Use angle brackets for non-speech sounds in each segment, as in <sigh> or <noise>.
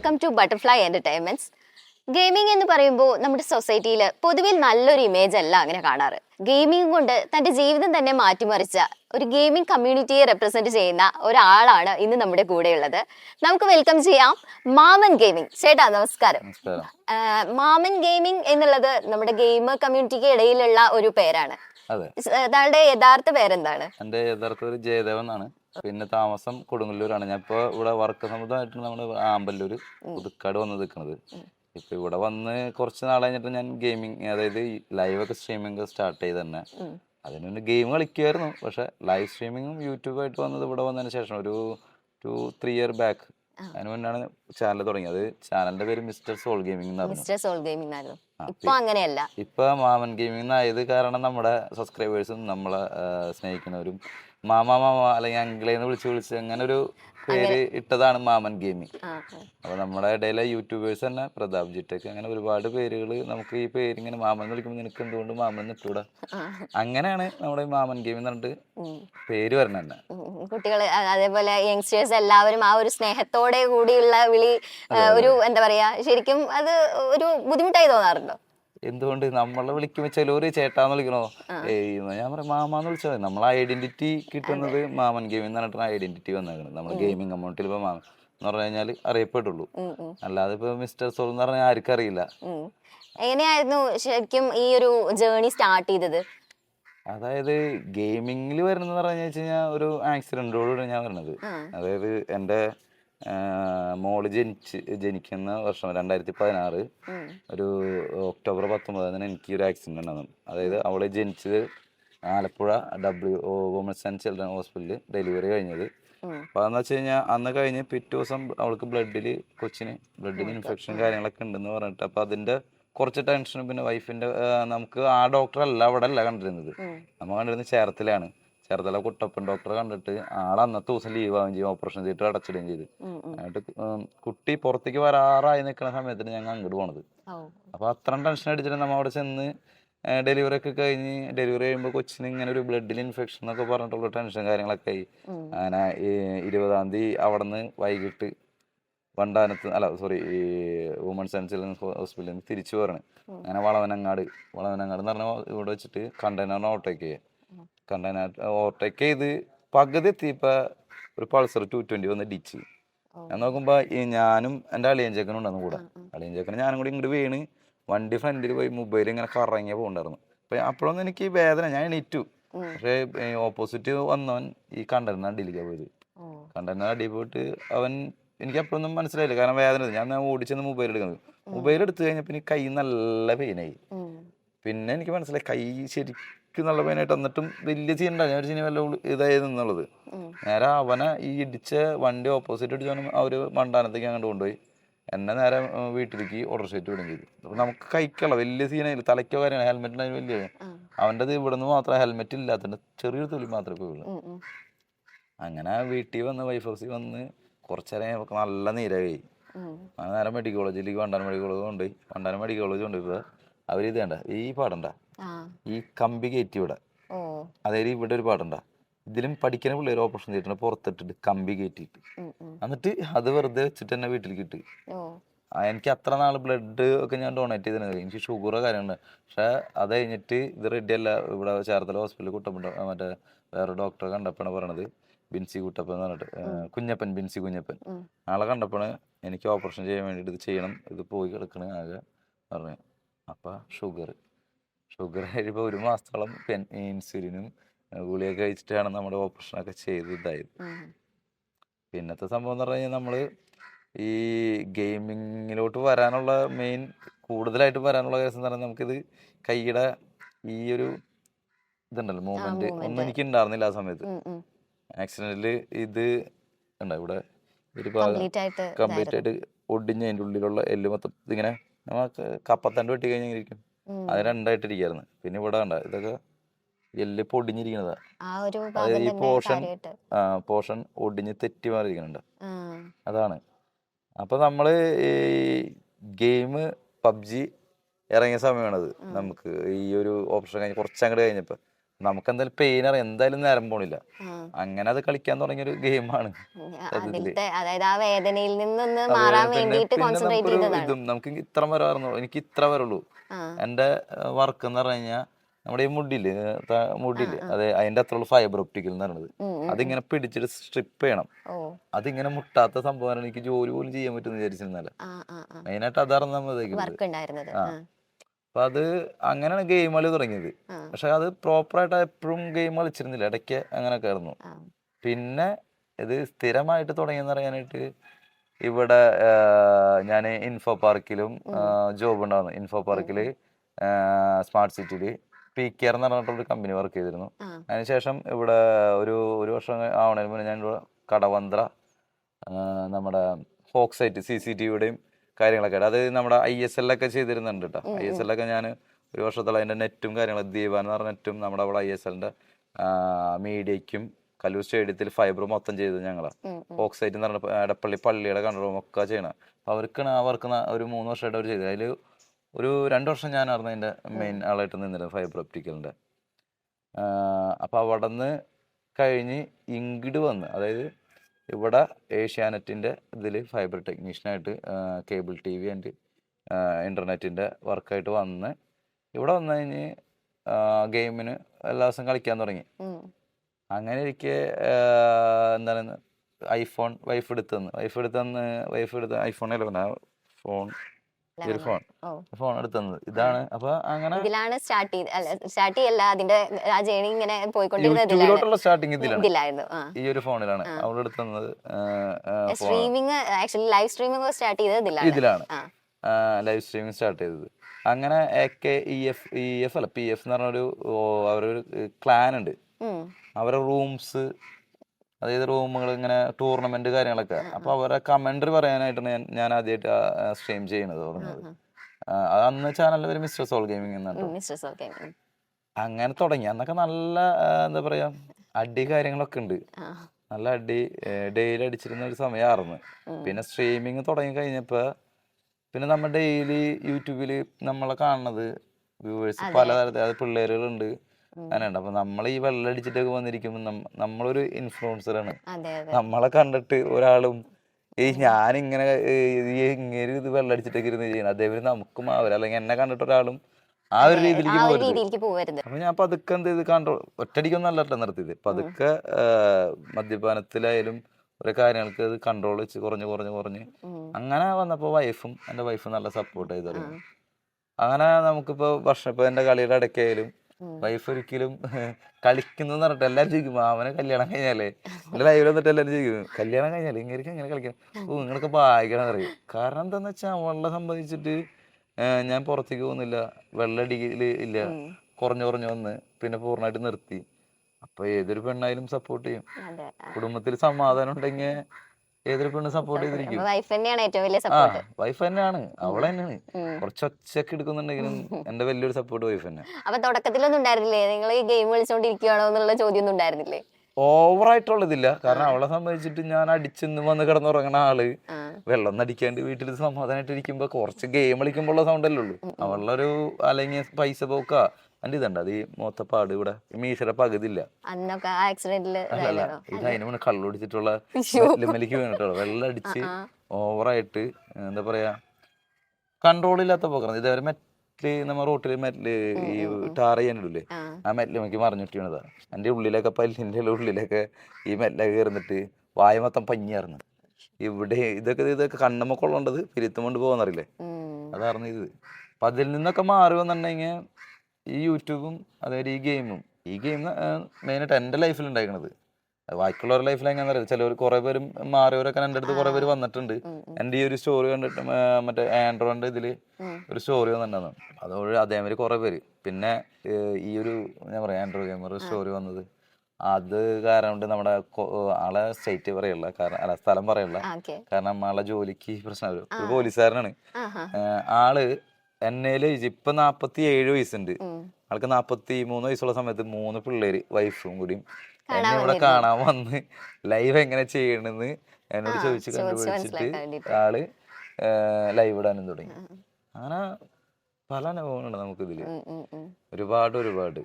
Welcome to butterfly entertainments gaming എന്ന് പറയുമ്പോൾ നമ്മുടെ സൊസൈറ്റിയിൽ പൊതുവിൽ നല്ലൊരു ഇമേജ് അല്ല അങ്ങനെ കാണാറ്. ഗെയിമിംഗ് കൊണ്ട് തന്റെ ജീവിതം തന്നെ മാറ്റിമറിച്ച ഒരു ഗെയിമിംഗ് കമ്മ്യൂണിറ്റിയെ റെപ്രസെന്റ് ചെയ്യുന്ന ഒരാളാണ് ഇന്ന് നമ്മുടെ കൂടെയുള്ളത്. നമുക്ക് വെൽക്കം ചെയ്യാം മാമൻ ഗെയിമിംഗ് ചേട്ടാ നമസ്കാരം. മാമൻ ഗെയിമിംഗ് എന്നുള്ളത് നമ്മുടെ ഗെയിമർ കമ്മ്യൂണിറ്റിക്ക് ഇടയിലുള്ള ഒരു പേരാണ്. താങ്കളുടെ യഥാർത്ഥ പേരെന്താണ്? എന്റെ യഥാർത്ഥ പേര് ജയദേവൻ എന്നാണ്. പിന്നെ താമസം കൊടുങ്ങല്ലൂരാണ്. ഞാൻ ഇപ്പോൾ ഇവിടെ വർക്ക് സംബന്ധമായിട്ട് നമ്മുടെ ആമ്പല്ലൂർ പുതുക്കാട് വന്ന് നിൽക്കുന്നത് ഇപ്പൊ ഇവിടെ വന്ന് കുറച്ച് നാൾ കഴിഞ്ഞിട്ട് ഞാൻ ഗെയിമിങ് അതായത് ലൈവ് ഒക്കെ സ്ട്രീമിംഗ് സ്റ്റാർട്ട് ചെയ്ത് തന്നെ. അതിന് മുന്നേ ഗെയിം കളിക്കുമായിരുന്നു പക്ഷെ ലൈവ് സ്ട്രീമിങ്ങും യൂട്യൂബായിട്ട് വന്നത് ഇവിടെ വന്നതിന് ശേഷം ഒരു ടു ത്രീ ഇയർ ബാക്ക് അതിന് മുന്നാണ് ചാനൽ തുടങ്ങിയത്. ചാനലിന്റെ പേര് മിസ്റ്റർ സോൾ ഗെയിമിംഗ് എന്ന് പറഞ്ഞു മിസ്റ്റർ സോൾ ഗെയിമിംഗ് ആയിരുന്നു ആ, ഇപ്പൊ അങ്ങനെയല്ല. ഇപ്പൊ മാമൻ ഗെയിമിംഗ് ആയത് കാരണം നമ്മുടെ സബ്സ്ക്രൈബേഴ്സും നമ്മളെ സ്നേഹിക്കുന്നവരും മാമ മാമ അല്ലെങ്കിൽ അങ്കിളേന്ന് വിളിച്ച് വിളിച്ച് അങ്ങനെ ഒരു പേര് ഇട്ടതാണ് മാമൻ ഗെയിമിംഗ് അപ്പൊ നമ്മുടെ ഇടയിലെ യൂട്യൂബേഴ്സ് തന്നെ പ്രതാപ് ജിറ്റക്ക് അങ്ങനെ ഒരുപാട് പേരുകൾ നമുക്ക് ഈ പേര് ഇങ്ങനെ മാമൻ എന്ന് വിളിക്കുമ്പോൾ നിനക്ക് എന്തുകൊണ്ട് മാമൻ നിൽക്കൂടാ അങ്ങനെയാണ് നമ്മുടെ മാമൻ ഗെയിമിംഗ് എന്ന് പറഞ്ഞിട്ട് പേര് വരണ തന്നെ. കുട്ടികൾ അതേപോലെ യങ്സ്റ്റേഴ്സ് എല്ലാവരും ആ ഒരു സ്നേഹത്തോടെ കൂടിയുള്ള വിളി ഒരു എന്താ പറയാ ശരിക്കും അത് ഒരു ബുദ്ധിമുട്ടായി തോന്നാറുണ്ടോ? എന്തുകൊണ്ട് നമ്മളെ വിളിക്കുമ്പോൾ ചിലവര് ചേട്ടാന്ന് വിളിക്കണോ? ഞാൻ പറയാം മാമാന്ന് വിളിച്ചാൽ മതി. നമ്മളെ ഐഡന്റിറ്റി കിട്ടുന്നത് മാമൻ ഗെയിമിംഗ് എന്ന് പറഞ്ഞിട്ടാണ് ഐഡന്റിറ്റി വന്നേക്കുന്നത് നമ്മൾ ഗെയിമിംഗ് കമ്മ്യൂണിറ്റിയിൽ ഇപ്പോൾ മാമൻ എന്ന് പറഞ്ഞു കഴിഞ്ഞാൽ അറിയപ്പെട്ടുള്ളൂ. അല്ലാതെ ഇപ്പൊ മിസ്റ്റർ സോൾ എന്ന് പറഞ്ഞാൽ ആർക്കും അറിയില്ല എങ്ങനെയായിരുന്നു ശരിക്കും ഈ ഒരു ജേർണി സ്റ്റാർട്ട് ചെയ്തത്? അതായത് ഗെയിമിംഗിൽ വരുന്നത് പറഞ്ഞു വെച്ച് കഴിഞ്ഞാൽ ഒരു ആക്സിഡന്റോടുകൂടി ഞാൻ വരണത് അതായത് എന്റെ മോൾ ജനിച്ച് ജനിക്കുന്ന വർഷം രണ്ടായിരത്തി പതിനാറ് ഒരു ഒക്ടോബർ പത്തൊമ്പതിന് എനിക്ക് ഒരു ആക്സിഡന്റ് ഉണ്ടായിരുന്നു അതായത് അവൾ ജനിച്ചത് Alappuzha W women's and children ഹോസ്പിറ്റലിൽ ഡെലിവറി കഴിഞ്ഞത്. അപ്പൊ അപ്പോൾ അതെന്ന് വെച്ച് കഴിഞ്ഞാൽ അന്ന് കഴിഞ്ഞ് പിറ്റേ ദിവസം അവൾക്ക് ബ്ലഡിൽ കൊച്ചിന് ബ്ലഡിന് ഇൻഫെക്ഷൻ കാര്യങ്ങളൊക്കെ ഉണ്ടെന്ന് പറഞ്ഞിട്ട് അപ്പോൾ അതിന്റെ കുറച്ച് ടെൻഷനും പിന്നെ വൈഫിന്റെ നമുക്ക് ആ ഡോക്ടർ അല്ല അവിടെ അല്ല കണ്ടിരുന്നത്. നമ്മൾ കണ്ടിരുന്നത് ചേർത്തലയാണ് ചേർത്തല കുട്ടപ്പൻ ഡോക്ടറെ കണ്ടിട്ട് ആൾ അന്നത്തെ ദിവസം ലീവ് ആവുകയും ചെയ്യും ഓപ്പറേഷൻ തിയേറ്റർ അടച്ചിടുകയും ചെയ്തു. എന്നിട്ട് കുട്ടി പുറത്തേക്ക് വരാറായി നിൽക്കുന്ന സമയത്തിന് ഞങ്ങൾ അങ്ങോട്ട് പോണത്. അപ്പൊ അത്രയും ടെൻഷൻ അടിച്ചിട്ട് നമ്മൾ അവിടെ ചെന്ന് ഡെലിവറി ഒക്കെ കഴിഞ്ഞ് ഡെലിവറി കഴിയുമ്പോൾ കൊച്ചിന് ഇങ്ങനെ ഒരു ബ്ലഡിൽ ഇൻഫെക്ഷൻ എന്നൊക്കെ പറഞ്ഞിട്ടുള്ള ടെൻഷൻ കാര്യങ്ങളൊക്കെ ആയി. അങ്ങനെ ഈ ഇരുപതാം തീയതി അവിടെ നിന്ന് വൈകിട്ട് വണ്ടാനത്ത് അല്ല സോറി ഈ വുമൻസ് ആൻഡ് ചിൽഡ്രൻസ് ഹോസ്പിറ്റലിൽ നിന്ന് തിരിച്ചു പോരണേ അങ്ങനെ വളവനങ്ങാട് വളവനങ്ങാട് എന്ന് പറഞ്ഞാൽ ഇവിടെ വെച്ചിട്ട് കണ്ടെയ്നറിന് ഓട്ടോയ്ക്ക് ചെയ്യുക കണ്ടെയ്നർ ഓവർടേക്ക് ചെയ്ത് പകുതി എത്തിയപ്പോൾ ഒരു പൾസർ ടു ട്വന്റി വന്ന് ഡിച്ച് ഞാൻ നോക്കുമ്പോൾ ഈ ഞാനും എന്റെ അളിയൻ ചേക്കനും ഉണ്ടായിരുന്നു കൂടെ. അളിയൻ ചേക്കനും ഞാനും കൂടി ഇങ്ങോട്ട് വീണ് വണ്ടി ഫ്രണ്ടിൽ പോയി മൊബൈൽ ഇങ്ങനെ കറങ്ങിയ പോകണ്ടായിരുന്നു. അപ്പം അപ്പോഴൊന്നും എനിക്ക് വേദന ഞാൻ എണീറ്റു. പക്ഷെ ഓപ്പോസിറ്റ് വന്നവൻ ഈ കണ്ടെയ്നർ അടിയിലേക്ക് പോയത്. ഓ, അടി പോയിട്ട് അവൻ എനിക്ക് അപ്പോഴൊന്നും മനസ്സിലായില്ല. കാരണം വേദന ഞാൻ ഞാൻ ഓടിച്ചെന്ന് മൊബൈൽ എടുക്കുന്നത്. മൊബൈൽ എടുത്തു കഴിഞ്ഞപ്പോൾ എനിക്ക് കൈ നല്ല പെയിനായി പിന്നെ എനിക്ക് മനസ്സിലായി കൈ ശരിക്കും നല്ല പെയിനായിട്ട് എന്നിട്ടും വലിയ ചെയ്യണ്ട ഞാൻ ഒരു ചിനി വല്ല ഇതായത് എന്നുള്ളത് നേരെ അവനെ ഈ ഇടിച്ച വണ്ടി ഓപ്പോസിറ്റ് അടിച്ചവനും അവർ മണ്ടാനത്തേക്ക് അങ്ങോട്ട് കൊണ്ടുപോയി. എന്നെ നേരെ വീട്ടിലേക്ക് ഓർഡർ ഷീറ്റ് വിടുകയും ചെയ്തു. അപ്പൊ നമുക്ക് കൈക്കുള്ള വലിയ സീനായില്ല തലയ്ക്കോ കാര്യമാണ് ഹെൽമെറ്റിനായി വലിയ അവന്റെ അവന്റെത് ഇവിടെ നിന്ന് മാത്രം ഹെൽമെറ്റ് ഇല്ലാത്തതിന് ചെറിയൊരു തൊലി മാത്രമേ പോയുള്ളൂ അങ്ങനെ വീട്ടിൽ വന്ന് വൈഫ് ഹൗസിൽ വന്ന് കുറച്ചേരം നല്ല നീരായി. അങ്ങനെ നേരെ മെഡിക്കൽ കോളേജിലേക്ക് വണ്ടാനം മെഡിക്കൽ കോളേജ് കൊണ്ടുപോയി. വണ്ടാനം മെഡിക്കൽ കോളേജ് കൊണ്ടുപോയി അവർ ഇത് കണ്ട ഈ പാടണ്ട? ഈ കമ്പി കയറ്റി ഇവിടെ. അതായത് ഇവിടെ ഒരു പാടണ്ട. ഇതിലും പഠിക്കുന്ന പിള്ളേർ ഓപ്പറേഷൻ ചെയ്തിട്ടുണ്ട് പുറത്തിട്ടിട്ട് കമ്പി കയറ്റിയിട്ട്. എന്നിട്ട് അത് വെറുതെ വെച്ചിട്ട് തന്നെ വീട്ടിൽ ഇട്ട്. ഓ, എനിക്ക് അത്ര നാൾ ബ്ലഡ് ഒക്കെ ഞാൻ ഡൊണേറ്റ് ചെയ്തിരുന്നത് എനിക്ക് ഷുഗറോ കാര്യമാണ് പക്ഷെ അത് കഴിഞ്ഞിട്ട് ഇത് റെഡി അല്ല. ഇവിടെ ചേർത്തല ഹോസ്പിറ്റലിൽ കുട്ടപ്പൻ മറ്റേ വേറെ ഡോക്ടറെ കണ്ടപ്പോഴാണ് പറയണത്. ബിൻസി കുട്ടപ്പൻ എന്ന് പറഞ്ഞിട്ട്. കുഞ്ഞപ്പൻ ബിൻസി കുഞ്ഞപ്പൻ. ആളെ കണ്ടപ്പോൾ എനിക്ക് ഓപ്പറേഷൻ ചെയ്യാൻ വേണ്ടിയിട്ട് ഇത് ചെയ്യണം. ഇത് പോയി കിടക്കണ ആകെ പറഞ്ഞു. അപ്പം ഷുഗർ ഷുഗർ കഴിയുമ്പോൾ ഒരു മാസത്തോളം പെൻ ഇൻസുലിനും ഗുളിയൊക്കെ കഴിച്ചിട്ടാണ് നമ്മുടെ ഓപ്പറേഷനൊക്കെ ചെയ്ത് ഇതായത്. പിന്നത്തെ സംഭവം എന്ന് പറഞ്ഞു കഴിഞ്ഞാൽ നമ്മൾ ഈ ഗെയിമിങ്ങിലോട്ട് വരാനുള്ള മെയിൻ കൂടുതലായിട്ട് വരാനുള്ള കേസ് എന്ന് പറഞ്ഞാൽ നമുക്കിത് കൈയുടെ ഈ ഒരു ഇതുണ്ടല്ലോ മൂവ്മെന്റ്. ഒന്നും എനിക്ക് ഉണ്ടായിരുന്നില്ല ആ സമയത്ത്. ആക്സിഡന്റിൽ ഇത് ഉണ്ടോ ഇവിടെ? ഒരു ഭാഗം കംപ്ലീറ്റ് ആയിട്ട് കംപ്ലീറ്റ് ആയിട്ട് ഒടിഞ്ഞ് അതിന്റെ ഉള്ളിലുള്ള എല്ല് മൊത്തം ഇതിങ്ങനെ നമുക്ക് കപ്പത്തണ്ട് വെട്ടി കഴിഞ്ഞാൽ ഇരിക്കും. അത് രണ്ടായിട്ടിരിക്കായിരുന്നു. പിന്നെ ഇവിടെ കണ്ട ഇതൊക്കെ എല്ല് പൊടിഞ്ഞിരിക്കണതാ. ആ അതായത് ഈ പോർഷൻ കാര്യമായിട്ട് പോർഷൻ ഒടിഞ്ഞ് തെറ്റി മാറിയിരിക്കുന്നുണ്ട്. ആ, അതാണ്. അപ്പൊ നമ്മൾ ഈ ഗെയിം പബ്ജി ഇറങ്ങിയ സമയമാണത് നമുക്ക്. ഈ ഒരു ഓപ്ഷൻ കഴിഞ്ഞ് കുറച്ചങ്ങോട്ട് കഴിഞ്ഞപ്പോ. നമുക്ക് എന്തായാലും പെയിൻ അറിയാം എന്തായാലും നേരം പോണില്ല. അങ്ങനെ അത് കളിക്കാൻ തുടങ്ങിയ ഒരു ഗെയിമാണ് അതായത് ആ വേദനയിൽ നിന്നൊന്ന് മാറാൻ വേണ്ടിയിട്ട് കോൺസെൻട്രേറ്റ് ചെയ്തതാണ്. ഇതും നമുക്ക് ഇത്ര വരെ അറിഞ്ഞു എനിക്ക് ഇത്ര വരുള്ളൂ. എന്റെ വർക്ക് എന്ന് പറഞ്ഞു കഴിഞ്ഞാൽ നമ്മുടെ ഈ മുടിയിൽ മുടിയിൽ അതെ അതിന്റെ അത്രയുള്ള ഫൈബർ ഒപ്റ്റിക്കൽ എന്ന് പറയുന്നത്. അതിങ്ങനെ പിടിച്ചിട്ട് സ്ട്രിപ്പ് ചെയ്യണം. അതിങ്ങനെ മുട്ടാത്ത സംഭവമാണ് എനിക്ക് ജോലി പോലും ചെയ്യാൻ പറ്റുമെന്ന് വിചാരിച്ചിരുന്നല്ലേ മെയിനായിട്ട് അതാർന്നു നമ്മൾ ആ. അപ്പൊ അത് അങ്ങനെയാണ് ഗെയിം കളി തുടങ്ങിയത്. പക്ഷെ അത് പ്രോപ്പറായിട്ട് എപ്പോഴും ഗെയിം കളിച്ചിരുന്നില്ല ഇടയ്ക്ക് അങ്ങനെ ആയിരുന്നു. പിന്നെ ഇത് സ്ഥിരമായിട്ട് തുടങ്ങിയെന്ന് പറയാനായിട്ട് ഇവിടെ ഞാൻ ഇൻഫോ പാർക്കിലും ജോബ് ഉണ്ടായിരുന്നു. ഇൻഫോ പാർക്കിൽ സ്മാർട്ട് സിറ്റിയിൽ പി കെ ആർ എന്ന് പറഞ്ഞിട്ടൊരു കമ്പനി വർക്ക് ചെയ്തിരുന്നു. അതിനുശേഷം ഇവിടെ ഒരു ഒരു വർഷം ആവണതിന് മുന്നേ ഞാൻ ഇവിടെ കടവന്ത്ര നമ്മുടെ ഫോക്സൈറ്റ് സി സി ടി വിയുടെയും കാര്യങ്ങളൊക്കെ അത് നമ്മുടെ ഐ എസ് എല്ലൊക്കെ ചെയ്തിരുന്നുണ്ട് കേട്ടോ ഐ എസ് എല്ലൊക്കെ ഞാൻ ഒരു വർഷത്തോളം അതിന്റെ നെറ്റും കാര്യങ്ങളും ദീപാൻ എന്ന് പറഞ്ഞ നെറ്റും നമ്മുടെ അവിടെ ഐ എസ് എല്ലിന്റെ മീഡിയയ്ക്കും കല്ലൂർ സ്റ്റേഡിയത്തിൽ ഫൈബർ മൊത്തം ചെയ്തത് ഉം, ഉം. എന്ന് പറഞ്ഞ എടപ്പള്ളി പള്ളിയുടെ കൺട്രോളും ഒക്കെ ചെയ്യണം. അപ്പോൾ അവർക്കാണ് ആ വർക്ക് ഒരു മൂന്ന് വർഷമായിട്ട് അവർ ചെയ്തത്. അതിൽ ഒരു രണ്ട് വർഷം ഞാനായിരുന്നു അതിന്റെ മെയിൻ ആളായിട്ട് നിന്നിരുന്നത് ഫൈബർ ഒപ്റ്റിക്കലിന്റെ അപ്പോൾ അവിടെ നിന്ന് കഴിഞ്ഞ് ഇങ്കിട് വന്ന് അതായത് ഇവിടെ ഏഷ്യാനെറ്റിന്റെ ഇതിൽ ഫൈബർ ടെക്നീഷ്യനായിട്ട് കേബിൾ ടി വി ആൻഡ് ഇന്റർനെറ്റിന്റെ വർക്കായിട്ട് വന്ന് ഇവിടെ വന്നു കഴിഞ്ഞ് ഗെയിമിന് എല്ലാ ദിവസം കളിക്കാൻ തുടങ്ങി. അങ്ങനെ ഇരിക്കെ എന്താണ് ഐഫോൺ വൈഫ് എടുത്തെന്ന് വൈഫ് എടുത്തെന്ന് വൈഫ് എടുത്ത് ഐഫോൺ അല്ല ഫോൺ ഈ ഒരു ഫോൺ. ഫോൺ എടുത്തന്നത്. ഇതാണ്. അപ്പൊ അങ്ങനെ ഇതിലാണ് സ്റ്റാർട്ട് ചെയ്ത് സ്റ്റാർട്ട് ചെയ്യല്ല അതിന്റെ ആ ജേണി ഇങ്ങനെ പോയിക്കൊണ്ടിരുന്നത് സ്റ്റാർട്ടിങ് ഇതിലായിരുന്നു. ഈ ഒരു ഫോണിലാണ്. അവൾ എടുത്തത് streaming actually live streaming start ചെയ്തത് ഇതിലാണ്. ഇതിലാണ്. ലൈവ് സ്ട്രീമിംഗ് സ്റ്റാർട്ട് ചെയ്തത്. അങ്ങനെ A K E F E F അല്ല പി എഫ് എന്ന് പറഞ്ഞൊരു അവരൊരു ക്ലാൻ ഉണ്ട്. അവരുടെ റൂംസ് അതായത് റൂമുകൾ ഇങ്ങനെ ടൂർണമെന്റ് കാര്യങ്ങളൊക്കെ. അപ്പൊ അവരെ കമന്ററി പറയാനായിട്ടാണ് ഞാൻ ഞാൻ ആദ്യമായിട്ട് സ്ട്രീം ചെയ്യുന്നത് തുടങ്ങുന്നത്. അത് അന്ന് ചാനലിൽ ഒരു മിസ്റ്റർ സോൾ ഗെയിമിംഗ് എന്നാണ്. അങ്ങനെ തുടങ്ങി. അന്നൊക്കെ നല്ല എന്താ പറയാ അടി കാര്യങ്ങളൊക്കെ ഉണ്ട്. നല്ല അടി ഡെയിലി അടിച്ചിരുന്ന ഒരു സമയമായിരുന്നു പിന്നെ സ്ട്രീമിങ് തുടങ്ങി കഴിഞ്ഞപ്പോ പിന്നെ നമ്മൾ ഡെയിലി യൂട്യൂബിൽ നമ്മളെ കാണുന്നത് വ്യൂവേഴ്സ് പലതരത്തിൽ അത് പിള്ളേരുകളുണ്ട്. അങ്ങനെയുണ്ട്. അപ്പൊ നമ്മൾ ഈ വെള്ളം അടിച്ചിട്ടൊക്കെ വന്നിരിക്കുമ്പോൾ നമ്മളൊരു ഇൻഫ്ലുവൻസറാണ് നമ്മളെ കണ്ടിട്ട് ഒരാളും ഈ ഞാനിങ്ങനെ ഇങ്ങനെ ഇത് വെള്ളം അടിച്ചിട്ടൊക്കെ ഇരുന്ന് ചെയ്യുന്നത് അതേപോലെ നമുക്കും ആവില്ല അല്ലെങ്കിൽ എന്നെ കണ്ടിട്ട് ഒരാളും ആ ഒരു രീതിയിലേക്ക് പോകരുത് അപ്പൊ ഞാൻ പതുക്കെ എന്ത് ചെയ്ത് കണ്ടോ ഒറ്റടിക്കൊന്നും അല്ലട്ടോ നിർത്തിയത്. പതുക്കെ മദ്യപാനത്തിലായാലും ഓരോ കാര്യങ്ങൾക്ക് അത് കൺട്രോൾ വെച്ച് കുറഞ്ഞ് കുറഞ്ഞ് കുറഞ്ഞ്. അങ്ങനെ വന്നപ്പോ വൈഫും എന്റെ വൈഫും നല്ല സപ്പോർട്ട് ചെയ്തു. അങ്ങനെ നമുക്കിപ്പോ വർഷം ഇപ്പൊ എന്റെ കളിയുടെ ഇടയ്ക്കായാലും. വൈഫ് ഒരിക്കലും <laughs> കളിക്കുന്നു പറഞ്ഞിട്ട് എല്ലാരും ചോദിക്കും മാമനെ കല്യാണം കഴിഞ്ഞാലേ? എന്റെ ലൈവിൽ വന്നിട്ട് എല്ലാരും ചോദിക്കും കല്യാണം കഴിഞ്ഞാലേ? ഇങ്ങനെ എങ്ങനെ കളിക്കണം? ഓ നിങ്ങളൊക്കെ ഭയങ്കര അറിയും കാരണം എന്താന്ന് വെച്ചാൽ അവളെ സംബന്ധിച്ചിട്ട് ഞാൻ പുറത്തേക്ക് പോകുന്നില്ല. വെള്ളടിയിൽ ഇല്ല. കുറഞ്ഞു കുറഞ്ഞു വന്ന് പിന്നെ പൂർണമായിട്ട് നിർത്തി. അപ്പൊ ഏതൊരു പെണ്ണായാലും സപ്പോർട്ട് ചെയ്യും. കുടുംബത്തിൽ സമാധാനം ഉണ്ടെങ്കിൽ ഏതൊരു പെണ്ണ് സപ്പോർട്ട് ചെയ്തിരിക്കും? വൈഫ് തന്നെയാണ് ഏറ്റവും വലിയ സപ്പോർട്ട് വൈഫ് തന്നെയാണ്. അവളെ തന്നെയാണ്. കുറച്ച് ഒച്ചക്ക് എടുക്കുന്നുണ്ടെങ്കിലും എന്റെ വലിയൊരു സപ്പോർട്ട് വൈഫ് തന്നെ. അപ്പൊ തുടക്കത്തിലൊന്നും ഉണ്ടായിരുന്നില്ലേ? നിങ്ങൾ ഈ ഗെയിം കളിച്ചോണ്ടിരിക്കുകയാണോ എന്നുള്ള ചോദ്യം ഒന്നും ഉണ്ടായിരുന്നില്ലേ ഓവറായിട്ടുള്ളതില്ല കാരണം അവളെ സംബന്ധിച്ചിട്ട് ഞാൻ അടിച്ചെന്ന് വന്ന് കിടന്നുറങ്ങണ ആൾ വെള്ളം നടിക്കാണ്ട് വീട്ടിൽ സമാധാനമായിട്ട് ഇരിക്കുമ്പോ കുറച്ച് ഗെയിം കളിക്കുമ്പോൾ ഉള്ള സൗണ്ട് അല്ലേ ഉള്ളൂ. അവളുടെ ഒരു അല്ലെങ്കിൽ പൈസ പോക്ക. അതിന്റെ ഇതുണ്ട്. അത് ഈ മൊത്തപ്പാട് ഇവിടെ മീശയുടെ പകുതി ഇല്ല അന്നൊക്കെ ആക്സിഡന്റിൽ അല്ലല്ല ഇത് അതിന് മുന്നേ കള്ളുടിച്ചിട്ടുള്ള മെല്ലിക്ക് വീണിട്ടുള്ള വെള്ളം അടിച്ച്. ഓവറായിട്ട് എന്താ പറയാ കൺട്രോൾ ഇല്ലാത്ത പോക്കണം. ഇതേവരെ മെറ്റൽ നമ്മ റോട്ടിൽ മെറ്റൽ ഈ ടാർ ചെയ്യാനിടൂലേ? ആ. മെറ്റൽ നോക്കി മറിഞ്ഞിട്ട് എന്റെ ഉള്ളിലൊക്കെ പല്ലിന്റെ ഉള്ളിലൊക്കെ ഈ മെറ്റലൊക്കെ കയറുന്നിട്ട് വായ മൊത്തം പഞ്ഞിയായിരുന്നു ഇവിടെ ഇതൊക്കെ ഇതൊക്കെ കണ്ണമ്മ കൊള്ളേണ്ടത് പിരുത്തും കൊണ്ട് പോകുന്നറിയില്ലേ. അതായിരുന്നു ഇത്. അപ്പൊ അതിൽ നിന്നൊക്കെ മാറി വന്നിട്ടുണ്ടെങ്കിൽ ഈ യൂട്യൂബും അതായത് ഈ ഗെയിമും. ഈ ഗെയിം മെയിനായിട്ട് എന്റെ ലൈഫിൽ ഉണ്ടായിരിക്കണത് ബാക്കിയുള്ളവരുടെ ലൈഫിൽ എങ്ങനെയാണെന്ന് അറിയാം ചിലവർ കുറെ പേരും മാറിയവരൊക്കെ എന്റെ അടുത്ത് കുറെ പേര് വന്നിട്ടുണ്ട്. എന്റെ ഈ ഒരു സ്റ്റോറി കണ്ടിട്ട് മറ്റേ ആൻഡ്രോയിന്റെ ഇതിൽ ഒരു സ്റ്റോറി വന്നിട്ടുണ്ടെന്ന് അതോടെ അതേമാതിരി കുറെ പേര്. പിന്നെ ഈ ഒരു ഞാൻ പറയാം ആൻഡ്രോ ഗെയിമർ സ്റ്റോറി വന്നത്. അത് കാരണം കൊണ്ട് നമ്മുടെ ആളെ സ്റ്റേറ്റ് പറയുള്ള കാരണം അല്ല സ്ഥലം പറയുള്ള കാരണം ആളെ ജോലിക്ക് പ്രശ്നം ഒരു പോലീസുകാരനാണ്. ആൾ എന്നേൽ ഇപ്പൊ നാപ്പത്തി ഏഴ് വയസ്സുണ്ട് ആൾക്ക് നാപ്പത്തി മൂന്ന് വയസ്സുള്ള സമയത്ത് മൂന്ന് പിള്ളേര് വൈഫും കൂടിയും. എന്നെ കാണാൻ ഇവിടെ കാണാൻ വന്ന് ലൈവ് എങ്ങനെ ചെയ്യണെന്ന് എന്നോട് ചോദിച്ച് കണ്ടുപിടിച്ചിട്ട് ആൾ ലൈവ് ഇടാനും തുടങ്ങി. അങ്ങനെ പല അനുഭവങ്ങളുണ്ട് നമുക്കിതിൽ. ഒരുപാട് ഒരുപാട്.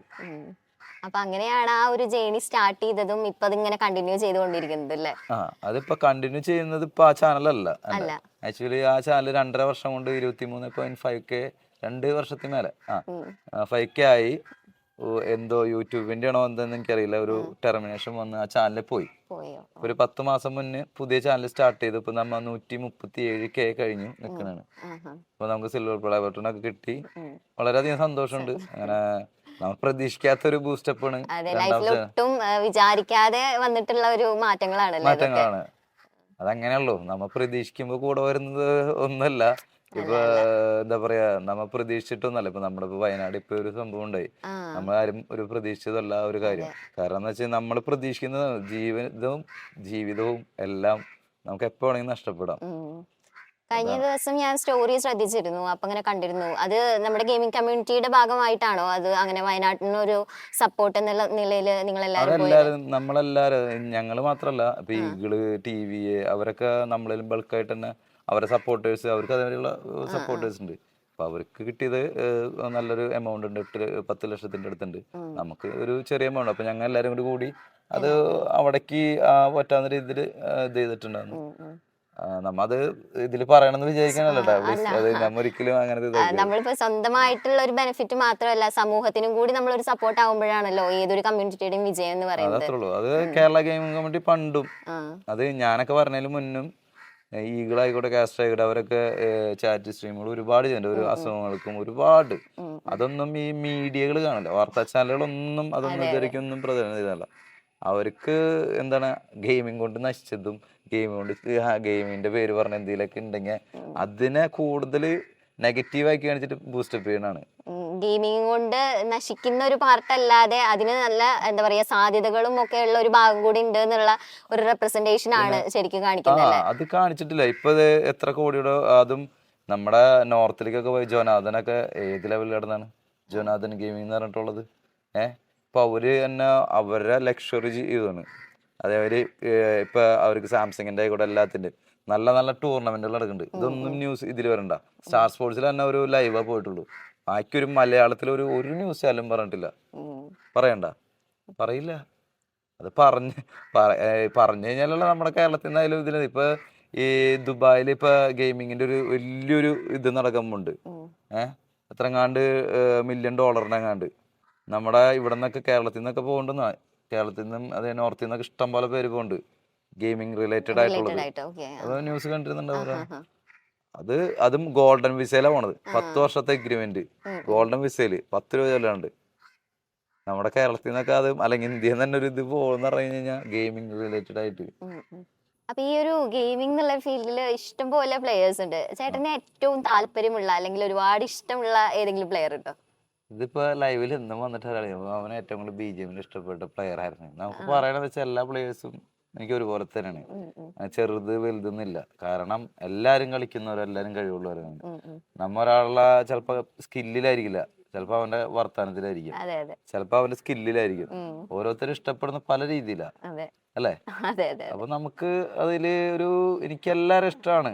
അപ്പൊ അങ്ങനെയാണ് ആ ഒരു ജേണി സ്റ്റാർട്ട് ചെയ്തതും ഇപ്പൊ ഇങ്ങനെ കണ്ടിന്യൂ ചെയ്തുകൊണ്ടിരിക്കുന്നത് അല്ലേ ആ അതിപ്പോ കണ്ടിന്യൂ ചെയ്യുന്നത് ഇപ്പൊ ആ ചാനലല്ല അല്ല. ആക്ച്വലി ആ ചാനൽ രണ്ടര വർഷം കൊണ്ട് ഇരുപത്തി മൂന്ന് പോയിന്റ് ഫൈവ് കെ രണ്ട് വർഷത്തിന് മേലെ. ആ. ഫൈവ് കെ ആയി. എന്തോ യൂട്യൂബിന്റെ ആണോ എന്തെന്ന് എനിക്കറിയില്ല. ഒരു ടെർമിനേഷൻ വന്ന് ആ ചാനലിൽ പോയി. ഒരു പത്ത് മാസം മുന്നേ പുതിയ ചാനൽ സ്റ്റാർട്ട് ചെയ്തു. ഇപ്പൊ നമ്മ നൂറ്റി മുപ്പത്തി ഏഴ് കെ കഴിഞ്ഞു നിക്കണാണ്. അപ്പൊ നമുക്ക് സിൽവർ പ്ലേ ബട്ടൺ ഒക്കെ കിട്ടി. വളരെയധികം സന്തോഷമുണ്ട്. അങ്ങനെ നമ്മൾ പ്രതീക്ഷിക്കാത്ത ഒരു ബൂസ്റ്റപ്പ് ആണ്. അതെ ലൈഫിൽ ഒട്ടും വിചാരിക്കാതെ വന്നിട്ടുള്ള ഒരു മാറ്റങ്ങളാണ് മാറ്റങ്ങളാണ്. അതങ്ങനെയുള്ളൂ. നമ്മ പ്രതീക്ഷിക്കുമ്പോ കൂടെ വരുന്നത് ഒന്നല്ല. ഇപ്പൊ എന്താ പറയാ നമ്മ പ്രതീക്ഷിച്ചിട്ടൊന്നല്ല. ഇപ്പൊ നമ്മുടെ ഇപ്പൊ വയനാട് ഇപ്പൊ ഒരു സംഭവം ഉണ്ടായി നമ്മളാരും ഒരു പ്രതീക്ഷിച്ചതല്ല ഒരു കാര്യം. കാരണം എന്ന് വെച്ചാൽ നമ്മൾ പ്രതീക്ഷിക്കുന്ന ജീവിതവും ജീവിതവും എല്ലാം നമുക്ക് എപ്പോ വേണമെങ്കിൽ നഷ്ടപ്പെടാം. കഴിഞ്ഞ ദിവസം ഞാൻ സ്റ്റോറി ശ്രദ്ധിച്ചിരുന്നു. അപ്പൊ അങ്ങനെ കണ്ടിരുന്നു. അത് നമ്മുടെ ഗെയിമിംഗ് കമ്മ്യൂണിറ്റിയുടെ ഭാഗമായിട്ടാണോ? അത് അങ്ങനെ വയനാട്ടിന് ഒരു സപ്പോർട്ട് എന്നുള്ള നിലയിൽ നിങ്ങൾ എല്ലാവരും നമ്മളെല്ലാരും ഞങ്ങൾ മാത്രല്ല. ഇപ്പൊ ഈഗിൾ ടി വി അവരൊക്കെ നമ്മളിൽ ബൾക്കായിട്ട് തന്നെ അവരെ സപ്പോർട്ടേഴ്സ് അവർക്ക് അതിനുള്ള സപ്പോർട്ടേഴ്സ് ഉണ്ട്. അപ്പൊ അവർക്ക് കിട്ടിയത് നല്ലൊരു എമൗണ്ട് ഉണ്ട്. എട്ട് പത്ത് ലക്ഷത്തിന്റെ അടുത്തുണ്ട്. നമുക്ക് ഒരു ചെറിയ എമൗണ്ട് അപ്പൊ ഞങ്ങൾ എല്ലാരും കൂടി കൂടി അത് അവിടേക്ക് പറ്റാവുന്ന രീതിയിൽ ഇത് ചെയ്തിട്ടുണ്ടായിരുന്നു. ഉം, ഇതിൽ ആ, നമ്മ അത് ഇതിൽ പറയണമെന്ന് വിചാരിക്കണല്ലോ ആ, അത് അല്ല. നമ്മ ഒരിക്കലും അങ്ങനത്തെ നമ്മളിപ്പോ സ്വന്തമായിട്ടുള്ള ഒരു ബെനിഫിറ്റ് മാത്രമല്ല സമൂഹത്തിനും കൂടി നമ്മൾ ഒരു സപ്പോർട്ട് ആവുമ്പോഴാണല്ലോ ഏതൊരു കമ്മ്യൂണിറ്റിയുടെയും വിജയം എന്ന് പറയുന്നത്. അത് കേരള ഗെയിമിംഗ് കമ്മിറ്റി പണ്ടും അത് ഞാനൊക്കെ പറഞ്ഞതിന് മുന്നും ഈഗിൾ ആയിക്കോട്ടെ കാസ്റ്റർ ആയിക്കോട്ടെ അവരൊക്കെ ചാറ്റ് സ്ട്രീമുകൾ ഒരുപാട് ചെയ്യുന്നുണ്ട്. ഒരു അസുഖങ്ങൾക്കും ഒരുപാട്. അതൊന്നും ഈ മീഡിയകൾ കാണില്ല വാർത്താ ചാനലുകളൊന്നും അതൊന്നും ഇതുവരെയ്ക്കൊന്നും പ്രധാനം ചെയ്തല്ല അവർക്ക് എന്താണ് ഗെയിമിംഗ് കൊണ്ട് നശിച്ചതും ഗെയിം കൊണ്ട് ഗെയിമിന്റെ പേര് പറഞ്ഞ എന്തെങ്കിലുമൊക്കെ ഉണ്ടെങ്കിൽ അതിനെ കൂടുതൽ നെഗറ്റീവാക്കി കാണിച്ചിട്ട് ബൂസ്റ്റപ്പ് ചെയ്യണാണ് ഗെയിമിംഗ് കൊണ്ട് നശിക്കുന്ന ഒരു പാർട്ട് അല്ലാതെ അതിന് നല്ല എന്താ പറയാ സാധ്യതകളും ഒക്കെ ഉള്ള ഒരു ഭാഗം കൂടി ഉണ്ട് എന്നുള്ള ഒരു റെപ്രസെന്റേഷൻ ആണ് ശരിക്കും കാണിക്കുന്നത് അത് കാണിച്ചിട്ടില്ല. ഇപ്പൊ എത്ര കോടിയുടെ അതും നമ്മുടെ നോർത്തിലേക്കൊക്കെ പോയി ജോനാഥനൊക്കെ ഏത് ലെവലിൽ കിടന്നാണ്? ജോനാഥൻ ഗെയിമിംഗ് എന്ന് പറഞ്ഞിട്ടുള്ളത്. ഏഹ് ഇപ്പൊ അവർ തന്നെ അവരുടെ ലക്ഷറി അതേ അവർ ഇപ്പൊ അവർക്ക് സാംസങ്ങിന്റെ കൂടെ എല്ലാത്തിന്റെ നല്ല നല്ല ടൂർണമെന്റുകൾ നടക്കുന്നുണ്ട് ഇതൊന്നും ന്യൂസ് ഇതിൽ വരണ്ട. സ്റ്റാർ സ്പോർട്സിൽ തന്നെ ഒരു ലൈവാ പോയിട്ടുള്ളൂ. ബാക്കി ഒരു മലയാളത്തിൽ ഒരു ഒരു ന്യൂസ് ആയാലും പറഞ്ഞിട്ടില്ല. പറയണ്ട. പറയില്ല. അത് പറഞ്ഞ് പറഞ്ഞു കഴിഞ്ഞാലുള്ള നമ്മുടെ കേരളത്തിൽ നിന്നായാലും ഇതിന് ഇപ്പൊ ഈ ദുബായിൽ ഇപ്പൊ ഗെയിമിങ്ങിന്റെ ഒരു വലിയൊരു ഇത് നടക്കുന്നുണ്ട് ഏഹ് എത്രങ്ങാണ്ട് മില്യൺ ഡോളറിനെ എങ്ങാണ്ട് നമ്മുടെ ഇവിടെ നിന്നൊക്കെ കേരളത്തിൽ നിന്നൊക്കെ പോകുന്നുണ്ടെന്നാ കേരളത്തിൽ നിന്നും അതേ നോർത്തിൽ നിന്നൊക്കെ ഇഷ്ടം പോലെ പേര് പോകുന്നുണ്ട് ഗെയിമിംഗ് റിലേറ്റഡ് ആയിട്ടുള്ളത്. ആയിട്ട് അത് ന്യൂസ് കണ്ടിരുന്നുണ്ടാവില്ല അത് അതും ഗോൾഡൻ വിസയിലാണ് പോണത്. പത്ത് വർഷത്തെ എഗ്രിമെന്റ് ഗോൾഡൻ വിസയിൽ പത്ത് രൂപ ചെല്ലാണ്ട് നമ്മുടെ കേരളത്തിൽ നിന്നൊക്കെ അത് അല്ലെങ്കിൽ ഇന്ത്യയിൽ തന്നെ ഒരു ഇത് പോകുന്ന പറഞ്ഞു കഴിഞ്ഞാൽ ഗെയിമിംഗ് റിലേറ്റഡ് ആയിട്ട്. അപ്പൊ ഈ ഒരു ഗെയിമിംഗ് എന്നുള്ള ഫീൽഡിൽ ഇഷ്ടം പോലെ പ്ലേയേഴ്സ് ഉണ്ട്. ചേട്ടന് ഏറ്റവും താല്പര്യമുള്ള അല്ലെങ്കിൽ ഒരുപാട് ഇഷ്ടമുള്ള ഏതെങ്കിലും പ്ലെയർ ഉണ്ടോ? ഇതിപ്പോ ലൈവിൽ എന്നും വന്നിട്ട് അവൻ ഏറ്റവും കൂടുതൽ ബി ജെ എമ്മിൽ ഇഷ്ടപ്പെട്ട പ്ലെയർ ആയിരുന്നു. നമുക്ക് പറയണെന്ന് വെച്ചാൽ എല്ലാ പ്ലേയേഴ്സും എനിക്ക് ഒരുപോലെ തന്നെയാണ്. ചെറുത് വലുതെന്നില്ല കാരണം എല്ലാരും കളിക്കുന്നവരെല്ലാരും കഴിവുള്ളവരാണ്. ഉം, ഉം. നമ്മ ഒരാളുടെ ചിലപ്പോ സ്കില്ലിലായിരിക്കില്ല ചിലപ്പോ അവന്റെ വർത്തമാനത്തിലായിരിക്കും ചിലപ്പോ അവന്റെ സ്കില്ലിലായിരിക്കും ഓരോരുത്തരും ഇഷ്ടപ്പെടുന്ന പല രീതിയിലാണ് അല്ലേ? അപ്പൊ നമുക്ക് അതിൽ ഒരു എനിക്ക് എല്ലാരും ഇഷ്ടമാണ്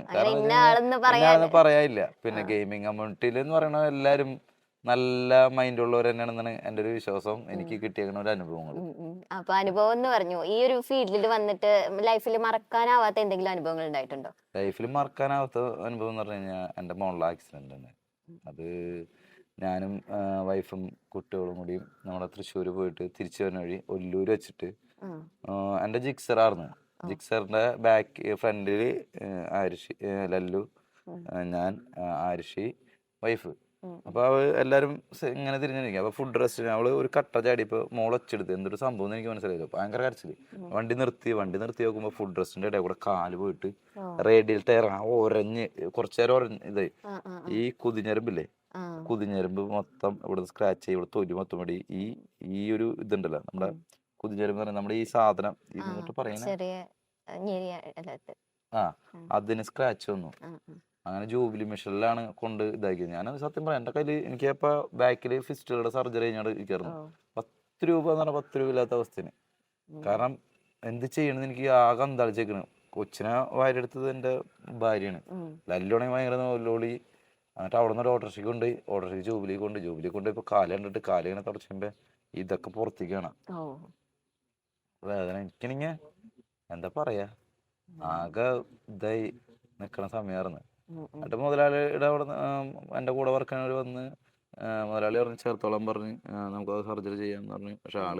കാരണം പറയാനില്ല. പിന്നെ ഗെയിമിംഗ് കമ്മ്യൂണിറ്റിയിൽ എന്ന് പറയുന്നത് എല്ലാരും നല്ല മൈൻഡ് ഉള്ളവർ തന്നെയാണെന്നാണ് എന്റെ ഒരു വിശ്വാസം എനിക്ക് കിട്ടിയേക്കുന്ന ഒരു അനുഭവങ്ങൾ. അപ്പൊ അനുഭവം എന്ന് പറഞ്ഞു ഈ ഒരു ഫീൽഡിൽ വന്നിട്ട് ലൈഫിൽ മറക്കാനാവാത്ത എന്തെങ്കിലും അനുഭവങ്ങൾ ഉണ്ടായിട്ടുണ്ടോ? ലൈഫിൽ മറക്കാനാവാത്ത അനുഭവം എന്ന് പറഞ്ഞു കഴിഞ്ഞാൽ എന്റെ മോളിലെ ആക്സിഡന്റ് തന്നെ. അത് ഞാനും വൈഫും കുട്ടികളും കൂടി നമ്മുടെ തൃശ്ശൂർ പോയിട്ട് തിരിച്ചു വരുന്ന വഴി ഒല്ലൂർ വെച്ചിട്ട് എന്റെ ജിക്സറായിരുന്നു ജിക്സറിന്റെ ബാക്ക് ഫ്രണ്ടിൽ ആരിഷി ലല്ലു ഞാൻ ആരിഷി വൈഫ്. ഉം. അപ്പൊ അവ എല്ലാരും ഇങ്ങനെ തിരിഞ്ഞിരിക്കും. അപ്പൊ ഫുഡ് റെസ്റ്റ് അവൾ ഒരു കട്ട ചാടി ഇപ്പൊ മോളൊച്ചെടുത്ത് എന്തൊരു സംഭവം എന്ന് എനിക്ക് മനസ്സിലായില്ല. ഭയങ്കര കരച്ചിൽ. വണ്ടി നിർത്തി. വണ്ടി നിർത്തി നോക്കുമ്പോ ഫുഡ് റെസ്റ്റിന്റെ ഇടയിൽ കൂടെ കാൽ പോയിട്ട്. റേഡിയൽ ടയർ ഒരഞ്ഞ് കുറച്ചു നേരം ഒരഞ്ഞ് ഇതായി. ഈ കുതിഞ്ഞരമ്പില്ലേ. കുതിഞ്ഞരമ്പ് മൊത്തം ഇവിടെ സ്ക്രാച്ച് ചെയ്യും ഇവിടെ തൊലി മൊത്തം കൂടി ഈ ഈ ഒരു ഇതുണ്ടല്ലോ നമ്മുടെ കുതിഞ്ഞരമ്പ് പറയുന്നത് നമ്മുടെ ഈ സാധനം. ആ, പറയുന്നത് ആ. അതിന് സ്ക്രാച്ച് വന്നു. അങ്ങനെ ജൂബിലി മിഷനിലാണ് കൊണ്ട് ഇതാക്കിയത്. ഞാൻ സത്യം പറയാം എന്റെ കയ്യിൽ എനിക്ക് അപ്പോൾ ബാക്കിൽ ഫിസ്റ്റുകളുടെ സർജറി കഴിഞ്ഞാൽ ഇരിക്കായിരുന്നു. പത്ത് രൂപ എന്ന് പറഞ്ഞാൽ പത്ത് രൂപ ഇല്ലാത്ത അവസ്ഥയാണ് കാരണം എന്ത് ചെയ്യണമെന്ന് എനിക്ക് ആകെ അന്താളിച്ചേക്കണ്. കൊച്ചിനെ വാരിയെടുത്തത് എന്റെ ഭാര്യയാണ്. ലല്ലോണെങ്കിൽ ഭയങ്കര ലോളി എന്നിട്ട് അവിടെ നിന്ന് ഒരു ഓട്ടോറിക്ഷയ്ക്ക് കൊണ്ട് ഓട്ടോറിക്ഷയ്ക്ക് ജൂബിലി കൊണ്ട് ജൂബിലി കൊണ്ട് ഇപ്പോൾ കാൽ കണ്ടിട്ട് കാൽ ഇങ്ങനെ തുടച്ചുമ്പോ ഇതൊക്കെ പുറത്തേക്ക് വേണം ഓ. വേദന. എനിക്കാണെങ്കി എന്താ പറയാ? ആകെ ഇതായി നിക്കണ സമയമായിരുന്നു. എന്നിട്ട് മുതലാളിയുടെ അവിടെ എന്റെ കൂടെ വർക്കാനവർ വന്ന് ആ, മുതലാളി പറഞ്ഞ് ചേർത്തോളം പറഞ്ഞ് നമുക്ക് സർജറി ചെയ്യാന്ന് പറഞ്ഞു. പക്ഷെ ആൾ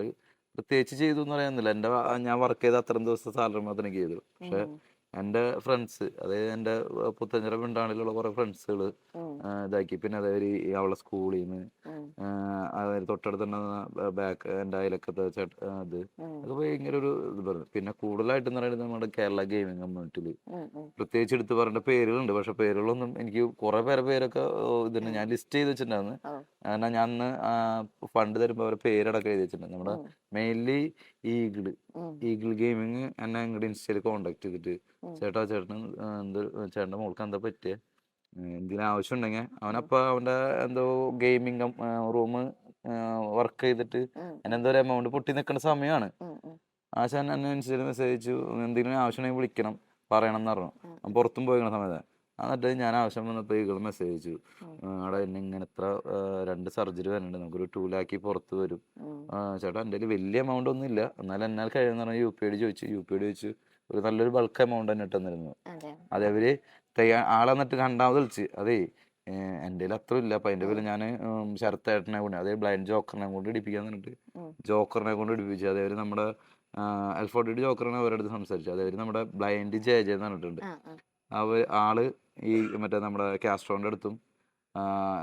പ്രത്യേകിച്ച് ചെയ്തു എന്ന് പറയുന്നില്ല എന്റെ ഞാൻ വർക്ക് ചെയ്ത അത്രയും ദിവസത്തെ സാലറി മാത്രം എനിക്ക് ചെയ്തു. പക്ഷെ എന്റെ ഫ്രണ്ട്സ് അതായത് എന്റെ പുത്തഞ്ചിറ പിണ്ടാണിലുള്ള കുറെ ഫ്രണ്ട്സുകൾ ഇതാക്കി. പിന്നെ അതായത് അവളെ സ്കൂളിൽ നിന്ന് അതായത് തൊട്ടടുത്തുണ്ടാകുന്ന ബാക്ക് എന്റെ അയലക്കത്തെ ചേട്ട ഇത്. ഉം, അത് ഭയങ്കര ഒരു ഇത് പറഞ്ഞു. പിന്നെ കൂടുതലായിട്ട് എന്ന് പറയുന്നത് നമ്മുടെ കേരള ഗെയിമിംഗ് കമ്മ്യൂണിറ്റിയിൽ ഉം. പ്രത്യേകിച്ച് എടുത്ത് പറയേണ്ട പേരുകളുണ്ട്. പക്ഷെ പേരുകളൊന്നും എനിക്ക് കുറെ പേരെ പേരൊക്കെ ഇതുണ്ട് ഞാൻ ലിസ്റ്റ് ചെയ്ത് വെച്ചിട്ടുണ്ടായിരുന്നു. കാരണം ഞാൻ അന്ന് ഫണ്ട് തരുമ്പോൾ അവരുടെ പേരടക്കം എഴുതി വെച്ചിട്ടുണ്ട്. നമ്മുടെ മെയിൻലി ഈഗിൾ. ഉം. ഈഗിൾ ഗെയിമിങ് എന്നെ ഇങ്ങോട്ട് ഇൻസ്റ്റയിൽ കോണ്ടാക്ട് ചെയ്തിട്ട്. ചേട്ടാ ചേട്ടന് എന്താ ചേട്ടന്റെ മോൾക്ക് എന്താ പറ്റിയ? എന്തെങ്കിലും ആവശ്യം ഉണ്ടെങ്കിൽ അവനപ്പ അവന്റെ എന്തോ ഗെയിമിംഗ് റൂം വർക്ക് ചെയ്തിട്ട് എന്നെന്തോ ഒരു എമൗണ്ട് പൊട്ടി നിൽക്കുന്ന സമയമാണ്. ആശാൻ എന്നെ ഇൻസ്റ്റയിൽ മെസ്സേജ് അയച്ചു. എന്തെങ്കിലും ആവശ്യമുണ്ടെങ്കിൽ വിളിക്കണം പറയണം എന്ന് പറഞ്ഞു. പുറത്തും പോയിക്കണ സമയത്ത്. എന്നിട്ട് ഞാൻ ആവശ്യം വന്നപ്പോൾ ഇകൾ മെസ്സേജ് അയച്ചു. അവിടെ എന്നെ ഇങ്ങനെ ഇത്ര രണ്ട് സർജറി വരുന്നുണ്ട് നമുക്കൊരു ടൂ ലാക്കി പുറത്ത് വരും. ചേട്ടാ എന്റെ കയ്യിൽ വലിയ എമൗണ്ട് ഒന്നും ഇല്ല. എന്നാലും എന്നാൽ കഴിയുന്ന പറഞ്ഞാൽ യു പി ഐ ചോദിച്ചു. യു പി ഐ ചോദിച്ചു. ഒരു നല്ലൊരു ബൾക്ക് എമൗണ്ട് തന്നെ ഇട്ടെന്നിരുന്നു. അതെ. അവർ തയ്യാ ആളെ എന്നിട്ട് രണ്ടാമത് വിളിച്ച്. അതേ എന്റെ കയ്യിൽ അത്ര ഇല്ല. അപ്പൊ അതിന്റെ പേര് ഞാൻ ശരത്തേട്ടനെ കൊണ്ട് അതേ ബ്ലൈൻഡ് ജോക്കറിനെ കൊണ്ട് ഇടിപ്പിക്കാൻ പറഞ്ഞിട്ട് ജോക്കറിനെ കൊണ്ട് ഇടിപ്പിച്ചു. അതേപോലെ നമ്മുടെ അൽഫോർഡിഡ് ജോക്കറിനെ അവരുടെ അടുത്ത് സംസാരിച്ചു. അതേപോലെ നമ്മുടെ ബ്ലൈൻഡ് ജെ ജെ എന്ന് പറഞ്ഞിട്ടുണ്ട്. അവർ ആൾ ഈ മറ്റേ നമ്മുടെ കാസ്ട്രോന്റെ അടുത്തും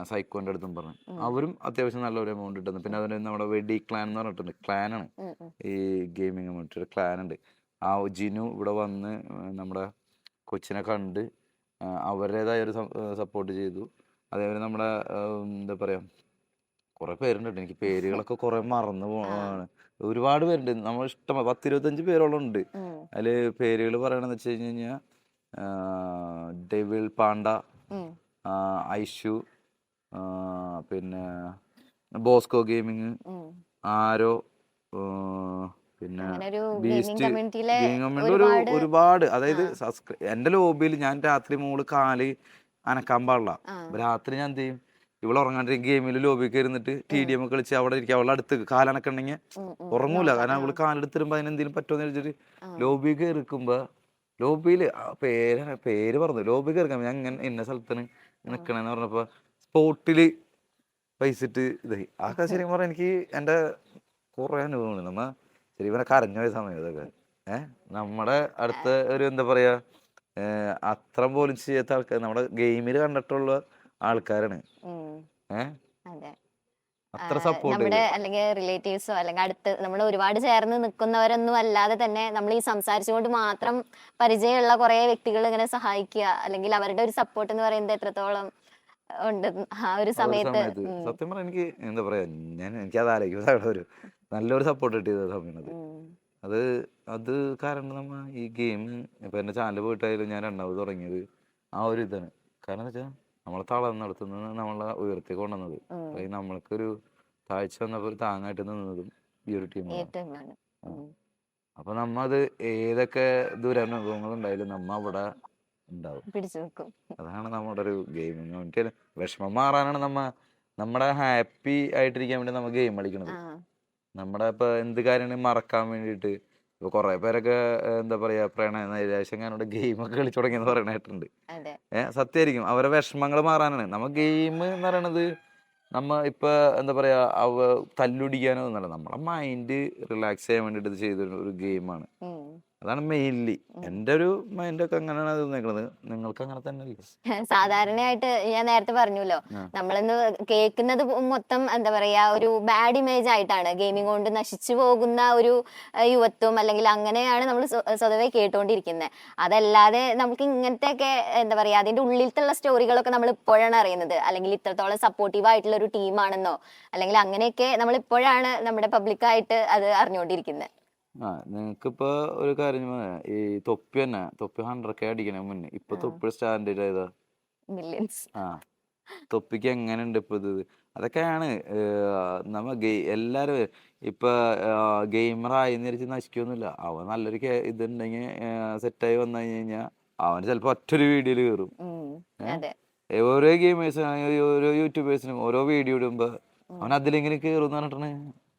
സൈക്കോന്റെ അടുത്തും പറഞ്ഞു. അവരും അത്യാവശ്യം നല്ലൊരു എമൗണ്ട് ഇട്ടുന്നു പിന്നെ അതിന് നമ്മുടെ വെഡി ക്ലാൻ എന്ന് പറഞ്ഞിട്ടുണ്ട്. ക്ലാനാണ്. ഈ ഗെയിമിംഗ് കമ്മ്യൂണിറ്റി ഒരു ക്ലാൻ ഉണ്ട്. ആ ജിനു ഇവിടെ വന്ന് നമ്മുടെ കൊച്ചിനെ കണ്ട് അവരുടേതായ ഒരു സപ്പോർട്ട് ചെയ്തു. അതേപോലെ നമ്മുടെ എന്താ പറയാ കുറെ പേരുണ്ട് എനിക്ക് പേരുകളൊക്കെ കുറെ മറന്നു പോവാണ് ഒരുപാട് പേരുണ്ട്. നമ്മൾ ഇഷ്ടം പത്തിരുപത്തഞ്ച് പേരോളം ഉണ്ട്. അതിൽ പേരുകൾ പറയണെന്ന് വെച്ച് കഴിഞ്ഞ് കഴിഞ്ഞാൽ ഡെവിൾ പാണ്ട ഐഷു പിന്നെ ബോസ്കോ ഗെയിമിങ് ആരോ പിന്നെ ബീസ്റ്റ് ഒരുപാട് അതായത് എന്റെ ലോബിയിൽ ഞാൻ രാത്രി മോൾ കാൽ അനക്കാൻ പാടില്ല. രാത്രി ഞാൻ എന്ത് ചെയ്യും? ഇവിടെ ഉറങ്ങാണ്ടിരിക്കും ഗെയിമിൽ ലോബിക്ക് ഇരുന്നിട്ട് ടി ഡി എം കളിച്ച് അവിടെ ഇരിക്കും. അവളുടെ അടുത്ത് കാലനക്കുണ്ടെങ്കിൽ. ഉറങ്ങൂല. കാരണം അവൾ കാലെടുത്തിരുമ്പോ അതിനെന്തെങ്കിലും പറ്റുമെന്ന് വെച്ചിട്ട് ലോബി ലോബി ആ പേര് പേര് പറഞ്ഞു. ലോബി കയറിക്കാൻ ഞാൻ ഇങ്ങനെ ഇന്ന സ്ഥലത്തിന് നിൽക്കണെന്ന് പറഞ്ഞപ്പോ സ്പോട്ടിൽ പൈസ ഇട്ട് ഇതായി. ആ ശരിക്കും പറഞ്ഞ എനിക്ക് എന്റെ കുറെ അനുഭവങ്ങൾ നമ്മ ശരി പറഞ്ഞാൽ കരഞ്ഞു പോയ സമയം ഇതൊക്കെ. ഏഹ് നമ്മുടെ അടുത്ത ഒരു എന്താ പറയാ ഏഹ് അത്ര പോലും ചെയ്യാത്ത ആൾക്കാർ നമ്മുടെ ഗെയിമിൽ കണ്ടിട്ടുള്ള ആൾക്കാരാണ്. ഏഹ് അത്ര സപ്പോർട്ട് നമ്മുടെ അല്ലെങ്കിൽ റിലേറ്റീവ്സോ അല്ലെങ്കിൽ അടുത്ത് നമ്മൾ ഒരുപാട് ചേർന്ന് നിൽക്കുന്നവരൊന്നും അല്ലാതെ തന്നെ നമ്മൾ ഈ സംസാരിച്ചുകൊണ്ട് മാത്രം പരിചയമുള്ള കുറെ വ്യക്തികൾ ഇങ്ങനെ സഹായിക്കുക അല്ലെങ്കിൽ അവരുടെ ഒരു സപ്പോർട്ട് എന്ന് പറയുന്നത് എത്രത്തോളം ഉണ്ട്. ആ ഒരു സമയത്ത് സത്യം പറഞ്ഞാൽ എനിക്ക് എന്താ പറയാ ഞാൻ എനിക്ക് അത് ആലോചിക്കുമ്പോൾ ഒരു നല്ലൊരു സപ്പോർട്ട് കിട്ടിയത് സമയം അത് അത് കാരണം നമ്മ ഈ ഗെയിം ഇപ്പൊ എന്റെ ചാനൽ പോയിട്ടായാലും ഞാൻ രണ്ടാമത് തുടങ്ങിയത് ആ ഒരു ഇതാണ്. കാരണം എന്താ വെച്ചാൽ നമ്മളെ തളർന്നെടുത്തുനിന്ന് നമ്മളെ ഉയർത്തി കൊണ്ടുവന്നത്. അല്ലെങ്കിൽ നമ്മൾക്കൊരു താഴ്ച വന്നപ്പോൾ താങ്ങായിട്ട് നിന്നതും ഈ ഒരു ടീം അപ്പൊ നമ്മ അത് ഏതൊക്കെ ദുരനുഭവങ്ങൾ ഉണ്ടായാലും നമ്മ അവിടെ ഉണ്ടാവും അതാണ് നമ്മുടെ ഒരു ഗെയിമിങ് വിഷമം മാറാനാണ് നമ്മ നമ്മുടെ ഹാപ്പി ആയിട്ടിരിക്കാൻ വേണ്ടി നമ്മ ഗെയിം കളിക്കണത്. നമ്മുടെ ഇപ്പൊ എന്ത് കാര്യമാണെങ്കിലും മറക്കാൻ വേണ്ടിയിട്ട് ഇപ്പൊ കുറെ പേരൊക്കെ എന്താ പറയാ പ്രണയ ഗെയിം ഒക്കെ ഗെയിമൊക്കെ കളിച്ചു തുടങ്ങിയെന്ന് പറയണായിട്ടുണ്ട് അതെ. ഏഹ് സത്യമായിരിക്കും അവരെ വിഷമങ്ങൾ മാറാനാണ്. നമ്മ ഗെയിം എന്ന് പറയണത് നമ്മ ഇപ്പൊ എന്താ പറയാ അവ തല്ലുടിക്കാനോ ഒന്നല്ല നമ്മളെ മൈൻഡ് റിലാക്സ് ചെയ്യാൻ വേണ്ടിട്ട് ഇത് ചെയ്തൊരു ഒരു ഗെയിമാണ്. അതാണ് മെയിൻലി എന്റെ ഒരു മൈൻഡ് ഒക്കെ അങ്ങനെയാണ് അത് നിൽക്കുന്നത് നിങ്ങൾക്ക് അങ്ങനെ തന്നെ <laughs> സാധാരണയായിട്ട് ഞാൻ നേരത്തെ പറഞ്ഞല്ലോ. നമ്മളിന്ന് കേൾക്കുന്നത് മൊത്തം എന്താ പറയാ ഒരു ബാഡ് ഇമേജ് ആയിട്ടാണ്. ഗെയിമിംഗ് കൊണ്ട് നശിച്ചു പോകുന്ന ഒരു യുവത്വം അല്ലെങ്കിൽ അങ്ങനെയാണ് നമ്മൾ സ്വതവേ കേട്ടുകൊണ്ടിരിക്കുന്നത് അതല്ലാതെ നമുക്ക് ഇങ്ങനത്തെ ഒക്കെ എന്താ പറയാ അതിന്റെ ഉള്ളിലത്തുള്ള സ്റ്റോറികളൊക്കെ നമ്മൾ ഇപ്പോഴാണ് അറിയുന്നത്. അല്ലെങ്കിൽ ഇത്രത്തോളം സപ്പോർട്ടീവ് ആയിട്ടുള്ള ഒരു ടീമാണെന്നോ അല്ലെങ്കിൽ അങ്ങനെയൊക്കെ നമ്മൾ ഇപ്പോഴാണ് നമ്മുടെ പബ്ലിക്കായിട്ട് അത് അറിഞ്ഞുകൊണ്ടിരിക്കുന്നത് ആ നിങ്ങൾക്കിപ്പോ ഒരു കാര്യം ഞാൻ പറയാം. ഈ തൊപ്പി തന്നെ തൊപ്പി ഹൺഡ്രഡ് കെ അടിക്കണ മുന്നേ. ഇപ്പൊ തൊപ്പി സ്റ്റാൻഡേർഡ് ആയതാ മില്യൻസ് ആ തൊപ്പിക്ക് എങ്ങനെയുണ്ട് ഇപ്പൊ ഇത്? അതൊക്കെയാണ് ഏർ, നമ്മ ഗെയ് എല്ലാരും ഇപ്പൊ ഗെയിമർ ആയി വിചാരിച്ച് നശിക്കൊന്നുമില്ല അവൻ നല്ലൊരു കേ- ഇതുണ്ടെങ്കിൽ സെറ്റായി വന്നു കഴിഞ്ഞു കഴിഞ്ഞാൽ അവൻ ചിലപ്പോ ഒറ്റൊരു വീഡിയോയിൽ കയറും അതെ. ഓരോ ഗെയിമേഴ്സിനും ഓരോ യൂട്യൂബേഴ്സിനും ഓരോ വീഡിയോ ഇടുമ്പോ അവൻ അതിലെങ്ങനെ കയറും എന്ന് പറഞ്ഞിട്ടാണ്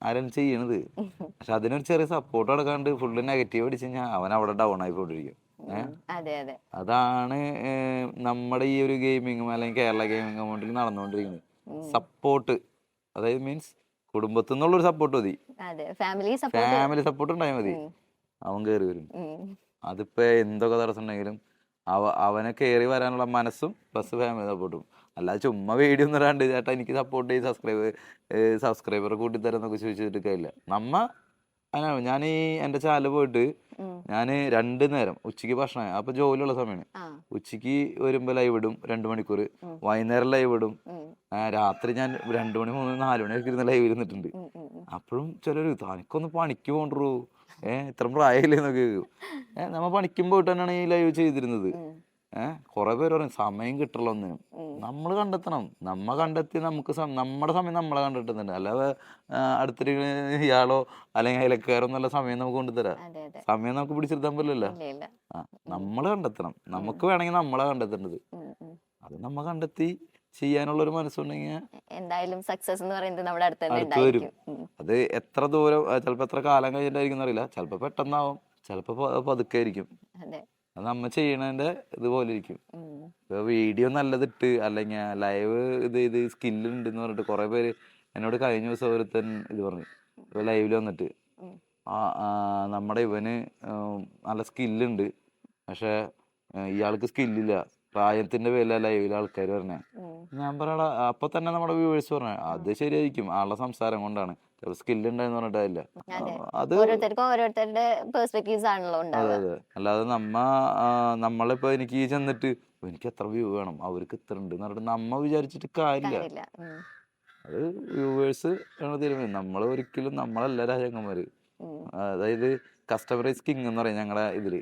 ആരാണ് ചെയ്യണത്? പക്ഷെ അതിനൊരു ചെറിയ സപ്പോർട്ട് കൊടുക്കാണ്ട് ഫുള്ള് നെഗറ്റീവ് അടിച്ചു കഴിഞ്ഞാൽ അവൻ അവിടെ ഡൗൺ ആയി പോയിട്ടിരിക്കും അതാണ് നമ്മുടെ ഈ ഒരു ഗെയിമിങ്ങും അല്ലെങ്കിൽ കേരള ഗെയിമിംഗ് കമ്മ്യൂണിറ്റിയിൽ നടന്നുകൊണ്ടിരിക്കുന്നത് സപ്പോർട്ട് അതായത് മീൻസ് കുടുംബത്തിൽ നിന്നുള്ളൊരു സപ്പോർട്ട് മതി ഫാമിലി സപ്പോർട്ട് ഫാമിലി സപ്പോർട്ട് ഉണ്ടായാൽ മതി. അവൻ കയറി വരും. അതിപ്പോ എന്തൊക്കെ തടസ്സം ഉണ്ടെങ്കിലും അവ അവനെ കയറി വരാനുള്ള മനസ്സും പ്ലസ് ഫാമിലി സപ്പോർട്ടും അല്ലാതെ ചുമ്മാ വീഡിയോ ഒന്നും ഇടാണ്ട് ചേട്ടാ എനിക്ക് സപ്പോർട്ട് ചെയ്ത് സബ്സ്ക്രൈബ് സബ്സ്ക്രൈബർ കൂട്ടിത്തരാം എന്നൊക്കെ ചോദിച്ചിട്ട് കാര്യമില്ല നമ്മ ഞാൻ ഈ എന്റെ ചാനൽ പോയിട്ട് ഞാൻ രണ്ട് നേരം ഉച്ചയ്ക്ക് ഭക്ഷണം അപ്പൊ ജോലിയുള്ള സമയമാണ് ഉച്ചയ്ക്ക് ഉച്ചയ്ക്ക് വരുമ്പോൾ ലൈവ് ഇടും രണ്ട് മണിക്കൂർ. വൈകുന്നേരം ലൈവ് ഇടും. രാത്രി ഞാൻ രണ്ട് മണി മൂന്ന് നാല് മണി ഇരുന്ന് ലൈവ് ഇരുന്നിട്ടുണ്ട്. അപ്പോഴും ചിലര് തനിക്കൊന്ന് പണിക്ക് പോണ്ടു ഏഹ് ഇത്ര പ്രായമില്ലേ എന്നൊക്കെ ചോദിക്കും ഏ നമ്മ പണിക്കും പോയിട്ട് തന്നെയാണ് ഈ ലൈവ് ചെയ്തിരുന്നത്. ഏഹ് കുറെ പേര് പറയും സമയം കിട്ടുള്ള ഒന്നിനും ഉം. നമ്മൾ കണ്ടെത്തണം. നമ്മ കണ്ടെത്തി നമുക്ക് നമ്മുടെ സമയം നമ്മളെ കണ്ടെത്തുന്നുണ്ട്. അല്ലാതെ അടുത്തൊരു അടുത്തിരിക്കുന്ന ഇയാളോ അല്ലെങ്കിൽ അയലക്കാരോ എന്നുള്ള സമയം നമുക്ക് കൊണ്ടുതരാം സമയം നമുക്ക് പിടിച്ചെടുത്താൻ പറ്റില്ലല്ലോ. നമ്മൾ കണ്ടെത്തണം. നമുക്ക് വേണമെങ്കിൽ നമ്മളെ കണ്ടെത്തേണ്ടത്. അത് നമ്മ കണ്ടെത്തി ചെയ്യാനുള്ള ഒരു മനസ്സുണ്ടെങ്കിൽ എന്തായാലും സക്സസ് എന്ന് പറയുന്നത് നമ്മുടെ അടുത്ത് വരും. അത് എത്ര ദൂരം ചിലപ്പോ എത്ര കാലം കഴിഞ്ഞിട്ടായിരിക്കും അറിയില്ല ചിലപ്പോ പെട്ടെന്നാവും. ചിലപ്പോ പതുക്കെ ആയിരിക്കും അതെ നമ്മ ചെയ്യണതിന്റെ ഇതുപോലെ ഇരിക്കും വീഡിയോ നല്ലതിട്ട് അല്ലെങ്കിൽ ലൈവ് ഇത് ഇത് സ്കില്ല് ഉണ്ടെന്ന് പറഞ്ഞിട്ട് കുറെ പേര് എന്നോട് കഴിഞ്ഞ ദിവസം ഒരുത്തൻ ഇത് പറഞ്ഞു. ഇപ്പൊ ലൈവിൽ വന്നിട്ട്. നമ്മുടെ ഇവന് നല്ല നല്ല സ്കില്ലുണ്ട്. പക്ഷെ ഇയാൾക്ക് സ്കില്ലില്ല. പ്രായത്തിന്റെ പേരില ലൈവിൽ ആൾക്കാർ പറഞ്ഞേ ഞാൻ പറയടാ അപ്പൊ തന്നെ നമ്മുടെ വ്യൂവേഴ്സ് പറഞ്ഞ അത് ശരിയായിരിക്കും. ആളുടെ സംസാരം കൊണ്ടാണ്. സ്കില്ല് ഉണ്ടായെന്ന് പറഞ്ഞിട്ടില്ല അതെ. ഓരോരുത്തരുടെ ആണല്ലോ അതെ അതെ. അല്ലാതെ നമ്മ നമ്മളിപ്പോ എനിക്ക് ഈ ചെന്നിട്ട് എനിക്ക് എത്ര വ്യൂ വേണം? അവർക്ക് ഇത്ര ഉണ്ട് എന്ന് പറഞ്ഞിട്ട് നമ്മ വിചാരിച്ചിട്ട് കാര്യമില്ല. അത് വ്യൂവേഴ്സ് തീരുമാനം. നമ്മൾ ഒരിക്കലും നമ്മളല്ല രാജാക്കന്മാര്. അതായത് കസ്റ്റമറൈസ് കിങ് എന്ന് പറയും ഞങ്ങളുടെ ഇതിൽ.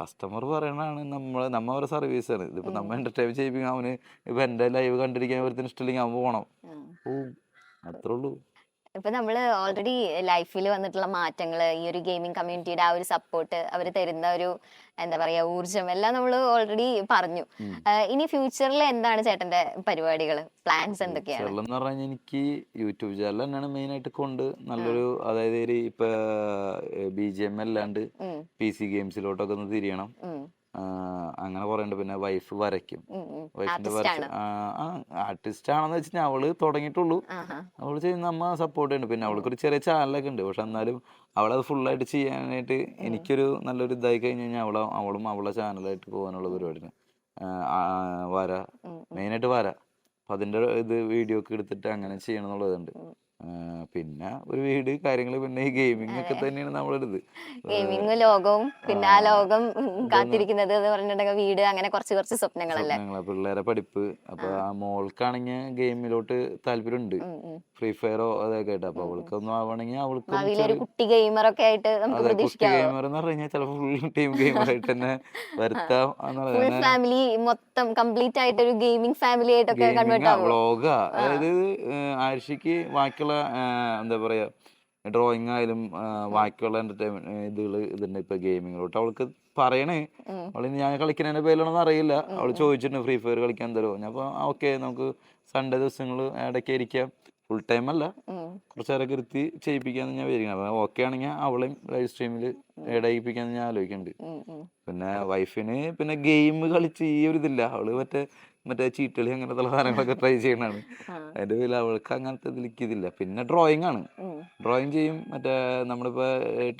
കസ്റ്റമർ പറയണതാണ് നമ്മൾ നമ്മ ഒരു സർവീസാണ് ഇതിപ്പോൾ ഇതിപ്പോ നമ്മ എന്റർടൈൻ ചെയ്യിപ്പിക്കാൻ അവന് ഇപ്പൊ എന്റെ ലൈവ് കണ്ടിരിക്കാൻ ഒരുത്തിന് ഇഷ്ടമില്ലെങ്കിൽ അവൻ പോകണം ഓ അത്രേ ഉള്ളൂ. ഇപ്പൊ നമ്മൾ ഓൾറെഡി ലൈഫിൽ വന്നിട്ടുള്ള മാറ്റങ്ങൾ ഈ ഒരു ഗെയിമിംഗ് കമ്മ്യൂണിറ്റിയുടെ ആ ഒരു സപ്പോർട്ട് അവർ തരുന്ന ഒരു എന്താ പറയാ ഊർജം എല്ലാം നമ്മൾ ഓൾറെഡി പറഞ്ഞു. ഇനി ഫ്യൂച്ചറിൽ എന്താണ് ചേട്ടന്റെ പരിപാടികൾ പ്ലാൻസ് എന്തൊക്കെയാണ്? എന്ന് പറഞ്ഞാൽ എനിക്ക് യൂട്യൂബ് ചാനൽ തന്നെയാണ് മെയിൻ ആയിട്ട് കൊണ്ട് നല്ലൊരു അതായത് ഇപ്പൊ ബി ജി എം അല്ലാണ്ട് പി സി ഗെയിംസിലോട്ടൊക്കെ ഒന്ന് തിരിയണം. അങ്ങനെ പറയണ്ട്. ഉണ്ട് പിന്നെ വൈഫ് വരയ്ക്കും. വൈഫിന്റെ Artist ആർട്ടിസ്റ്റ് ആണെന്ന് വെച്ചാൽ അവൾ തുടങ്ങിയിട്ടുള്ളൂ. അവൾ ചെയ്യുന്ന അമ്മ സപ്പോർട്ട് ഉണ്ട് പിന്നെ അവൾക്ക് ഒരു ചെറിയ ചാനലൊക്കെ ഉണ്ട്. പക്ഷെ എന്നാലും അവളത് ഫുള്ളായിട്ട് ചെയ്യാനായിട്ട് എനിക്കൊരു നല്ലൊരു ഇതായി കഴിഞ്ഞു കഴിഞ്ഞാൽ അവളെ അവളും അവളെ ചാനലായിട്ട് പോകാനുള്ള പരിപാടിയാണ്. വര. മെയിനായിട്ട് വര. അപ്പൊ അതിന്റെ ഇത് വീഡിയോ ഒക്കെ എടുത്തിട്ട് അങ്ങനെ ചെയ്യണം എന്നുള്ളതുണ്ട്. പിന്നെ ഒരു വീട് കാര്യങ്ങൾ പിന്നെ ഈ ഗെയിമിംഗ് ഒക്കെ തന്നെയാണ് നമ്മളുടെ ഇത് ഗെയിമിംഗ് ലോകവും പിന്നെ ആ. ലോകം കാത്തിരിക്കുന്നത് എന്ന് പറഞ്ഞിട്ടുണ്ടെങ്കിൽ വീട് അങ്ങനെ കുറച്ച് കുറച്ച് സ്വപ്നങ്ങളല്ലേ? സ്വപ്നങ്ങൾ പിള്ളേരെ പഠിപ്പ് അപ്പൊ ആ. മോൾക്കാണെങ്കിൽ ഗെയിമിലോട്ട് താല്പര്യമുണ്ട്. ഫ്രീ ഫയറോ അതൊക്കെ ആയിട്ട്. അപ്പൊ അവൾക്ക് ഒന്നും ആവണമെങ്കിൽ അവൾക്ക് കുട്ടി ഗെയിമർ ഒക്കെ ആയിട്ട് നമുക്ക് കുട്ടി ഗെയിമർ എന്ന് പറഞ്ഞു കഴിഞ്ഞാൽ ചിലപ്പോൾ ഫുൾ ടീം ഗെയിമർ ആയിട്ട് തന്നെ വരുത്താം എന്നുള്ളത് ഫാമിലി മൊത്തം കംപ്ലീറ്റ് ആയിട്ട് ഒരു ഗെയിമിംഗ് ഫാമിലി ആയിട്ടൊക്കെ കൺവേർട്ട് ആവും? വ്ളോഗാ അതായത് ആഴ്ചക്ക് ബാക്കിയുള്ള ആ, എന്താ പറയാ ഡ്രോയിങ് ആയാലും ബാക്കിയുള്ള എന്റർടൈൻമെന്റ് ഇതുകൾ ഇതുണ്ട് ഇപ്പൊ ഗെയിമിങ്ങിലോട്ട്. അവൾക്ക് പറയണേ. അവൾ ഞാൻ കളിക്കുന്നതിന്റെ പേരിലാണെന്ന് അറിയില്ല. അവൾ ചോദിച്ചിട്ടുണ്ട് ഫ്രീ ഫയർ കളിക്കാൻ തരുമോ? ഞാൻ അപ്പൊ ഓക്കെ നമുക്ക് സൺഡേ ദിവസങ്ങൾ ഇടയ്ക്ക് ഇരിക്കാം. ഫുൾ ടൈം അല്ല. ഉം. കുറച്ച് നേരമൊക്കെ ഇരുത്തി ചെയ്യിപ്പിക്കാന്ന് ഞാൻ വിചാരിക്കണം അപ്പൊ ഓക്കെ ആണെങ്കിൽ അവളെയും ലൈവ് സ്ട്രീമിൽ ഇടയിപ്പിക്കാന്ന് ഞാൻ ആലോചിക്കുന്നുണ്ട്. പിന്നെ വൈഫിന് പിന്നെ ഗെയിം കളിച്ച് ഈ ഒരു ഇതില്ല അവൾ മറ്റേ മറ്റേ ചീട്ടുകളി അങ്ങനത്തെ സാധനങ്ങളൊക്കെ ട്രൈ ചെയ്യണതാണ്. അതിന്റെ പേരിൽ അവൾക്ക് അങ്ങനത്തെ ഇതിലേക്ക് ഇതില്ല പിന്നെ ഡ്രോയിങ് ആണ്. ഡ്രോയിങ് ചെയ്യും മറ്റേ നമ്മളിപ്പോ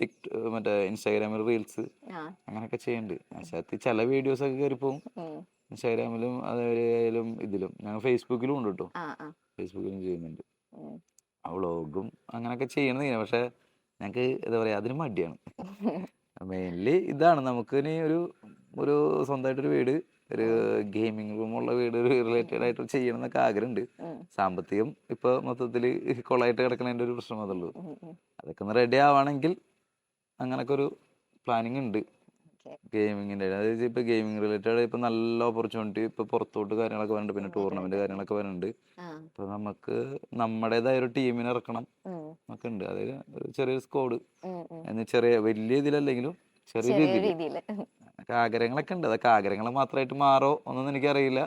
ടിക് മറ്റേ ഇൻസ്റ്റാഗ്രാമിൽ റീൽസ് അങ്ങനൊക്കെ അങ്ങനെയൊക്കെ ചെയ്യുന്നുണ്ട് പക്ഷേ ചില വീഡിയോസ് ഒക്കെ കയറി പോകും ഇൻസ്റ്റാഗ്രാമിലും അതേലും ഇതിലും. ഞങ്ങൾ ഫേസ്ബുക്കിലും ഉണ്ട് കേട്ടോ. ഫേസ്ബുക്കിലും ചെയ്യുന്നുണ്ട്. ആ വ്ളോഗും അങ്ങനെയൊക്കെ ചെയ്യണത് ഇങ്ങനെ. പക്ഷെ ഞങ്ങൾക്ക് എന്താ പറയാ അതിന് മടിയാണ്. <laughs> മെയിൻലി ഇതാണ്. നമുക്ക് ഇനി ഒരു ഒരു സ്വന്തമായിട്ടൊരു വീട് ഒരു ഗെയിമിംഗ് റൂമുള്ള വീട് ഒരു റിലേറ്റഡ് ആയിട്ട് ചെയ്യണം എന്നൊക്കെ ആഗ്രഹമുണ്ട്. സാമ്പത്തികം ഇപ്പൊ മൊത്തത്തിൽ കൊളായിട്ട് കിടക്കണതിന്റെ ഒരു പ്രശ്നം അതുള്ളൂ. അതൊക്കെ ഒന്ന് റെഡി ആവാണെങ്കിൽ അങ്ങനൊക്കെ ഒരു പ്ലാനിങ് ഉണ്ട്. ഗെയിമിങ്ങിന്റെ അതായത് ഇപ്പൊ ഗെയിമിംഗ് റിലേറ്റഡ് ഇപ്പൊ നല്ല ഓപ്പർച്യൂണിറ്റി ഇപ്പൊ പുറത്തോട്ട് കാര്യങ്ങളൊക്കെ വരുന്നുണ്ട് പിന്നെ ടൂർണമെന്റ് കാര്യങ്ങളൊക്കെ വരുന്നുണ്ട്. അപ്പൊ നമുക്ക് നമ്മുടേതായ ഒരു ടീമിനെ ഇറക്കണം നമുക്ക് ഒക്കെ ഉണ്ട്. അതായത് ചെറിയൊരു സ്കോഡ് ചെറിയ വലിയ ഇതിലല്ലെങ്കിലും ചെറിയ രീതിയിൽ അതൊക്കെ ആഗ്രഹങ്ങളൊക്കെ ഉണ്ട്. അതൊക്കെ ആഗ്രഹങ്ങൾ മാത്രമായിട്ട് മാറോ ഒന്നും എനിക്കറിയില്ല.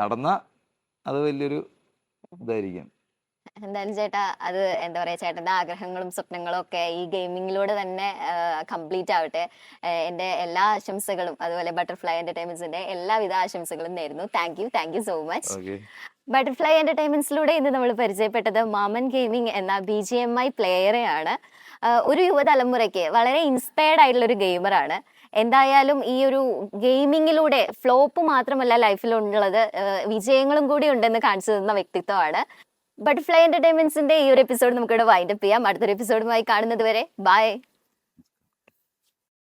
നടന്ന അത് വലിയൊരു ഇതായിരിക്കും. എന്തായാലും ചേട്ടാ അത് എന്താ പറയാ ചേട്ടന്റെ ആഗ്രഹങ്ങളും സ്വപ്നങ്ങളും ഒക്കെ ഈ ഗെയിമിങ്ങിലൂടെ തന്നെ കംപ്ലീറ്റ് ആവട്ടെ. എന്റെ എല്ലാ ആശംസകളും അതുപോലെ ബട്ടർഫ്ലൈ എന്റർടൈൻമെന്റ്സിന്റെ എല്ലാവിധ ആശംസകളും നേരുന്നു. Thank you thank you so much. Butterfly എന്റർടൈൻമെന്റ്സിലൂടെ ഇന്ന് നമ്മൾ പരിചയപ്പെട്ടത് മാമൻ ഗെയിമിംഗ് എന്ന ബി ജി എം ഐ പ്ലെയറെയാണ്. ഒരു യുവതലമുറയ്ക്ക് വളരെ ഇൻസ്പയർഡ് ആയിട്ടുള്ള ഒരു ഗെയിമറാണ്. എന്തായാലും ഈ ഒരു ഗെയിമിങ്ങിലൂടെ ഫ്ലോപ്പ് മാത്രമല്ല ലൈഫിലുള്ളത് വിജയങ്ങളും കൂടി ഉണ്ടെന്ന് കാണിച്ചു തന്ന വ്യക്തിത്വമാണ്. ബട്ടർഫ്ലൈ എന്റർടൈൻമെന്റ്സിന്റെ ഈ ഒരു എപ്പിസോഡ് നമുക്കിവിടെ വൈൻഡപ്പ് ചെയ്യാം. അടുത്തൊരു എപ്പിസോഡുമായി കാണുന്നത് വരെ ബൈ